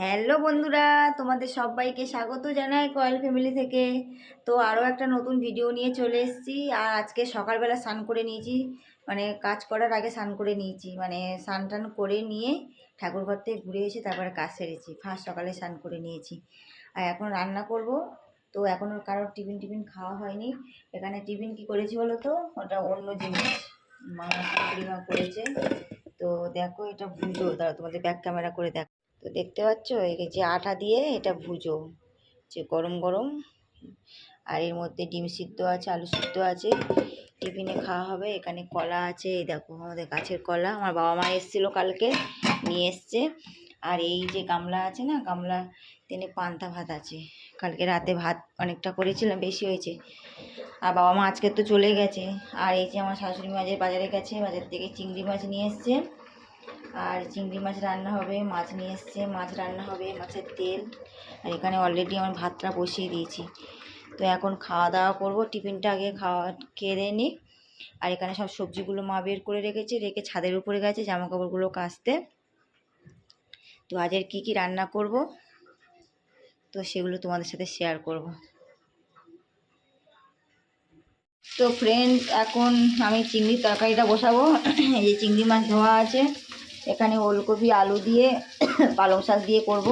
Hello বন্ধুরা, তোমাদের সবাইকে স্বাগত জানাই কয়েল ফ্যামিলি থেকে। তো আরও একটা নতুন ভিডিও নিয়ে চলে এসেছি, আর আজকে সকালবেলা স্নান করে নিয়েছি মানে কাজ করার আগে স্নান করে নিয়েছি মানে স্নান টান করে নিয়ে ঠাকুরঘর থেকে ঘুরে এসে তারপরে কাজ সেরেছি, ফার্স্ট সকালে স্নান করে নিয়েছি। আর এখন রান্না করব, তো এখনও কারোর টিফিন টিফিন খাওয়া হয়নি, এখানে টিফিন কি করেছি বলো তো? ওটা অন্য জিনিস, মা করেছে, তো দেখো এটা ভুজো দাঁড়া তোমাদের ব্যাক ক্যামেরা করে দেখো তো দেখতে পাচ্ছ, এই যে আটা দিয়ে এটা ভুজো। যে গরম গরম। আর এর মধ্যে ডিম সিদ্ধ আছে, আলু সিদ্ধ আছে। টিফিনে খাওয়া হবে। এখানে কলা আছে। এই দেখো, আমাদের গাছের কলা। আমার বাবা মা এসেছিল কালকে, নিয়ে এসছে। আর এই যে গামলা আছে না, গামলা তিনি পান্তা ভাত আছে। কালকে রাতে ভাত অনেকটা করেছিলাম, বেশি হয়েছে। আর বাবা মা আজকে তো চলে গেছে। আর এই যে আমার শাশুড়ি মাঝের বাজারে গেছে, বাজার থেকে চিংড়ি মাছ নিয়ে এসছে। আর চিংড়ি মাছ রান্না হবে, মাছ নিয়ে এসছে, মাছ রান্না হবে, মাছের তেল। আর এখানে অলরেডি আমার ভাতটা বসিয়ে দিয়েছি। তো এখন খাওয়া দাওয়া করব, টিফিনটা আগে খাওয়া, খেয়ে নিই। আর এখানে সব সবজিগুলো মা বের করে রেখেছে, রেখে ছাদের উপরে গেছে জামা কাপড়গুলো কাচতে। তো আজের কি কি রান্না করব, তো সেগুলো তোমাদের সাথে শেয়ার করব। তো ফ্রেন্ড এখন আমি চিংড়ির তরকারিটা বসাবো। এই চিংড়ি মাছ ধোয়া আছে এখানে ওলকপি আলু দিয়ে পালং শাক দিয়ে করব।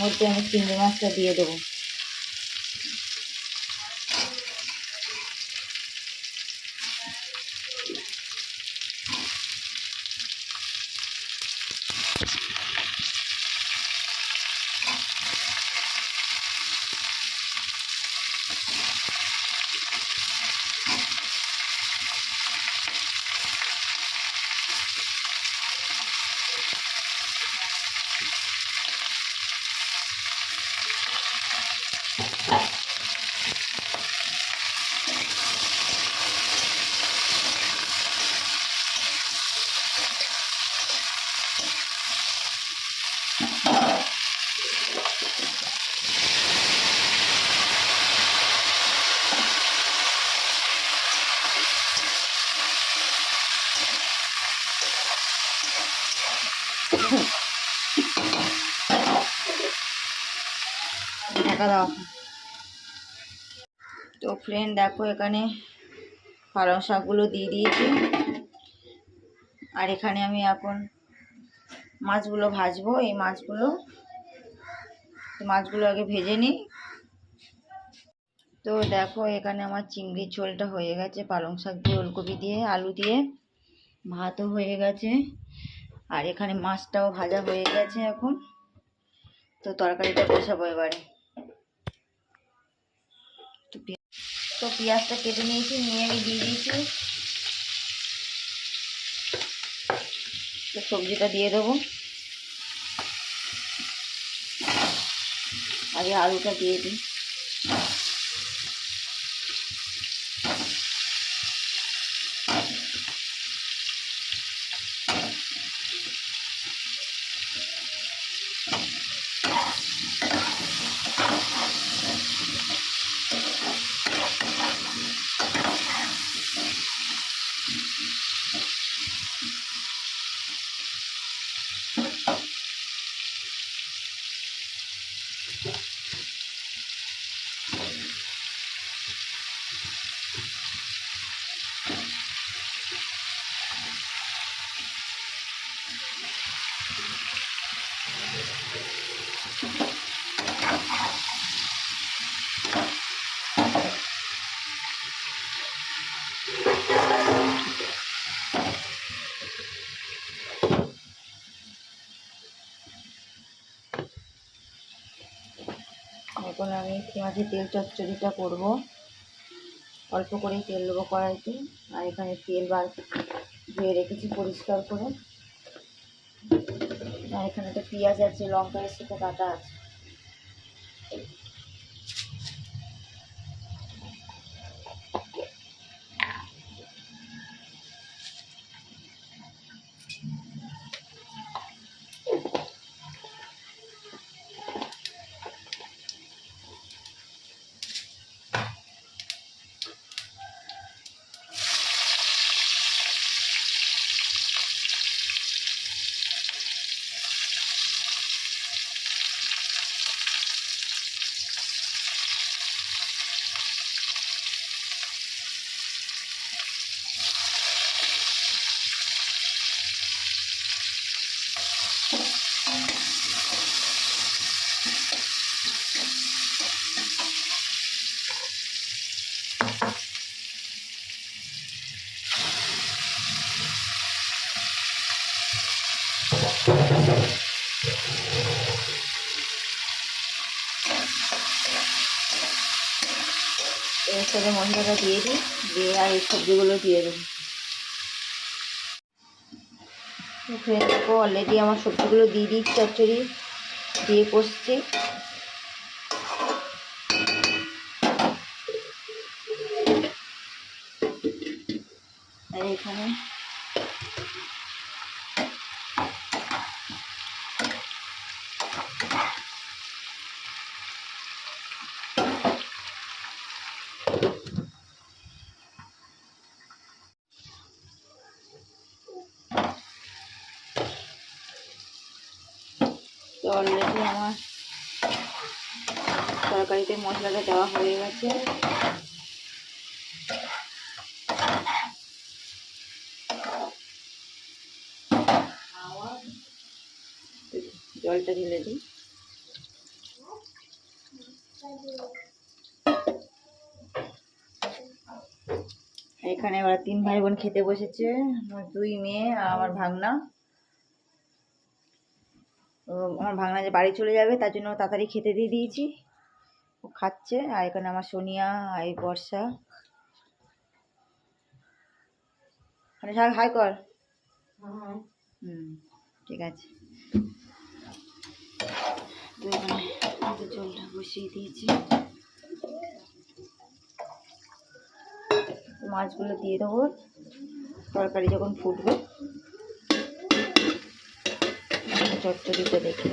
মধ্যে আমি চিংড়ি মাছটা দিয়ে দেবো। তো ফ্রেন্ড দেখো এখানে পালং শাকগুলো দিয়ে দিয়েছি। আর এখানে আমি এখন মাছগুলো ভাজবো। এই মাছগুলো মাছগুলো আগে ভেজে নিই। তো দেখো এখানে আমার চিংড়ির ঝোলটা হয়ে গেছে, পালং শাক দিয়ে, ওলকপি দিয়ে, আলু দিয়ে, ভাতও হয়ে গেছে। আর এখানে মাছটাও ভাজা হয়ে গেছে এখন। তো তরকারিটা বসাবো এবারে। তো তো পেঁয়াজটা কেটে নিয়েছি, নিয়ে আমি দিয়ে দিয়েছি। তো সবজিটা দিয়ে দেবো। আগে আলুটা দিয়ে দিই। এখন আমি পেঁয়াজের তেল চচ্চড়িটা করব। অল্প করেই তেল দেবো কড়াইতে। আর এখানে তেল বার ধুয়ে রেখেছি পরিষ্কার করে। আর এখানে একটা পেঁয়াজ আছে লঙ্কা তো কাটা আছে। সাথে মশলাটা দিয়ে দিই, দিয়ে আর এই সবজিগুলো দিয়ে দেবো। দেখো অলরেডি আমার সবজিগুলো দিয়ে দিই, চচ্চড়ি দিয়ে কষছি। আর এখানে অলরেডি আমার। তরকারিতে মশলাটা দেওয়া হয়ে গেছে। জলটা ঢেলে দিই। এখানে ওরা তিন ভাই বোন খেতে বসেছে, আমার দুই মেয়ে আর আমার ভাগনা। আমার ভাগনা যে বাড়ি চলে যাবে তার জন্য তাড়াতাড়ি খেতে দিয়ে দিয়েছি। ও খাচ্ছে আর এখানে আমার সোনিয়া আর এই বর্ষা। মানে হাই হাই কর। হুম ঠিক আছে। তো এখানে জলটা বসিয়ে দিয়েছি। মাছগুলো দিয়ে দেবো। তরকারি যখন ফুটবে চচ্চড়িটা দেখে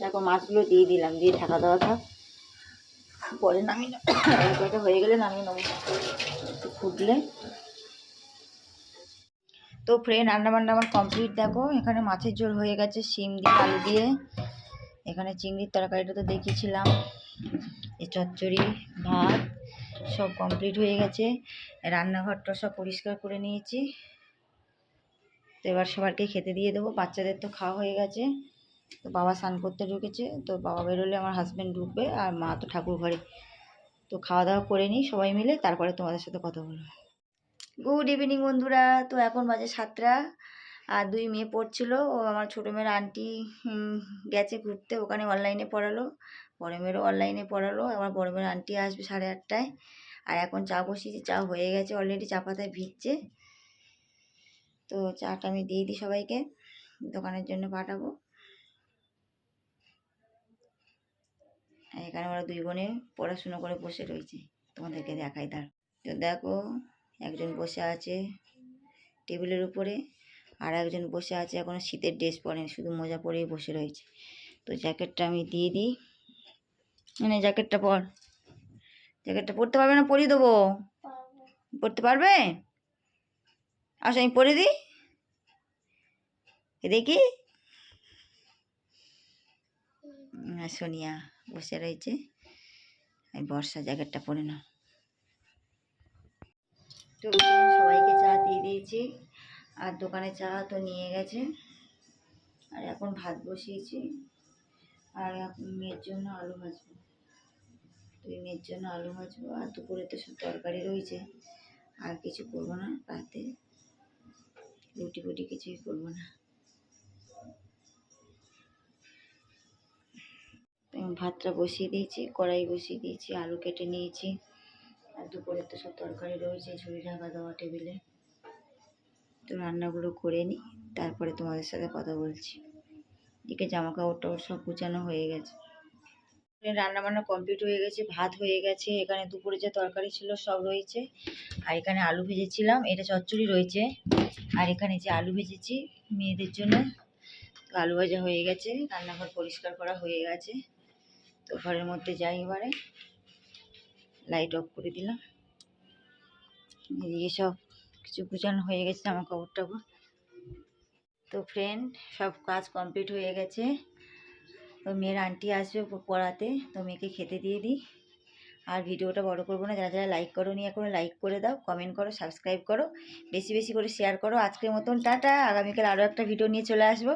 দেখো, মাছগুলো দিয়ে দিলাম, দিয়ে ঢাকা দেওয়া থাক। পরে নামিয়ে নেব। হয়ে গেলে নামিয়ে নেব। ফুটলে। তো ফ্রেন্ড রান্না বান্না আমার কমপ্লিট দেখো, এখানে মাছের ঝোল হয়ে গেছে, শিম দিয়ে, আলু দিয়ে। এখানে চিংড়ির তরকারিটা তো দেখিয়েছিলাম। চচ্চড়ি, ভাত সব কমপ্লিট হয়ে গেছে। রান্নাঘরটা সব পরিষ্কার করে নিয়েছি। তো এবার সবারকে খেতে দিয়ে দেবো। বাচ্চাদের তো খাওয়া হয়ে গেছে। তো বাবা স্নান করতে ঢুকেছে। তো বাবা বেরোলে আমার হাজব্যান্ড ঢুকবে আর মা তো ঠাকুর ঘরে। তো খাওয়া দাওয়া করে নিই সবাই মিলে, তারপরে তোমাদের সাথে কথা বলব। গুড ইভিনিং বন্ধুরা। তো এখন বাজে সাতটা আর দুই মেয়ে পড়ছিল। ও আমার ছোটো মেয়ের আন্টি গেছে ঘুরতে। ওখানে অনলাইনে পড়ালো। বড় মেয়েরও অনলাইনে পড়ালো আমার বড় মেয়ের আন্টি আসবে সাড়ে আটটায়। আর এখন চা বসিয়েছি, চা হয়ে গেছে অলরেডি চা পাতায় ভিজছে। তো চাটা আমি দিয়ে দিই সবাইকে, দোকানের জন্য পাঠাবো। এখানে ওরা দুই বোনে পড়াশুনো করে বসে রয়েছে, তোমাদেরকে দেখাই তার। তো দেখো, একজন বসে আছে টেবিলের উপরে, আর একজন বসে আছে এখনও শীতের ড্রেস পরেন শুধু মোজা পরেই বসে রয়েছে। তো জ্যাকেটটা আমি দিয়ে দিই। মানে জ্যাকেটটা পর। জ্যাকেটটা পরতে পারবে না পরিয়ে দেবো? পরতে পারবে? আসো, আমি পরে দিই। দেখি। সোনিয়া বসে রয়েছে। আমি বর্ষা জ্যাকেটটা পরে নাও। তো সবাইকে চা দিয়ে দিয়েছি। আর দোকানে চা তো নিয়ে গেছে। আর এখন ভাত বসিয়েছি। আর এখন মেয়ের জন্য আলু ভাজবো। তুই মেয়ের জন্য আলু ভাজবো আর দুপুরে তো সব তরকারি রয়েছে। আর কিছু করব না, রাতে রুটি ফুটি কিছুই করব না। ভাতটা বসিয়ে দিয়েছি, কড়াই বসিয়ে দিয়েছি, আলু কেটে নিয়েছি। আর দুপুরে তো সব তরকারি রয়েছে, ঝুড়ি ঢাকা দেওয়া টেবিলে। তো রান্নাগুলো করে নিই তারপরে তোমাদের সাথে কথা বলছি। এদিকে জামা কাপড় টাপড় সব গুছানো হয়ে গেছে। রান্না বান্না কমপ্লিট হয়ে গেছে, ভাত হয়ে গেছে, এখানে দুপুরে যে তরকারি ছিল সব রয়েছে। আর এখানে আলু ভেজেছিলাম, এটা চচ্চড়ি রয়েছে। আর এখানে যে আলু ভেজেছি, মেয়েদের জন্য আলু ভাজা হয়ে গেছে, রান্নাঘর পরিষ্কার করা হয়ে গেছে। তো ঘরের মধ্যে যাই এবারে লাইট অফ করে দিলাম। এদিকে সব কিছু গুছানো হয়ে গেছে জামা কাপড় টাপড় তো ফ্রেন্ড সব কাজ কমপ্লিট হয়ে গেছে। মেয়ের আন্টি আসবে পড়াতে, তো মেয়েকে খেতে দিয়ে দিই। আর ভিডিওটা বড় করব না, যারা যারা লাইক করো নি এখনও লাইক করে দাও কমেন্ট করো সাবস্ক্রাইব করো, বেশি বেশি করে শেয়ার করো। আজকের মতন, টাটা। আগামীকাল আরও একটা ভিডিও নিয়ে চলে আসব।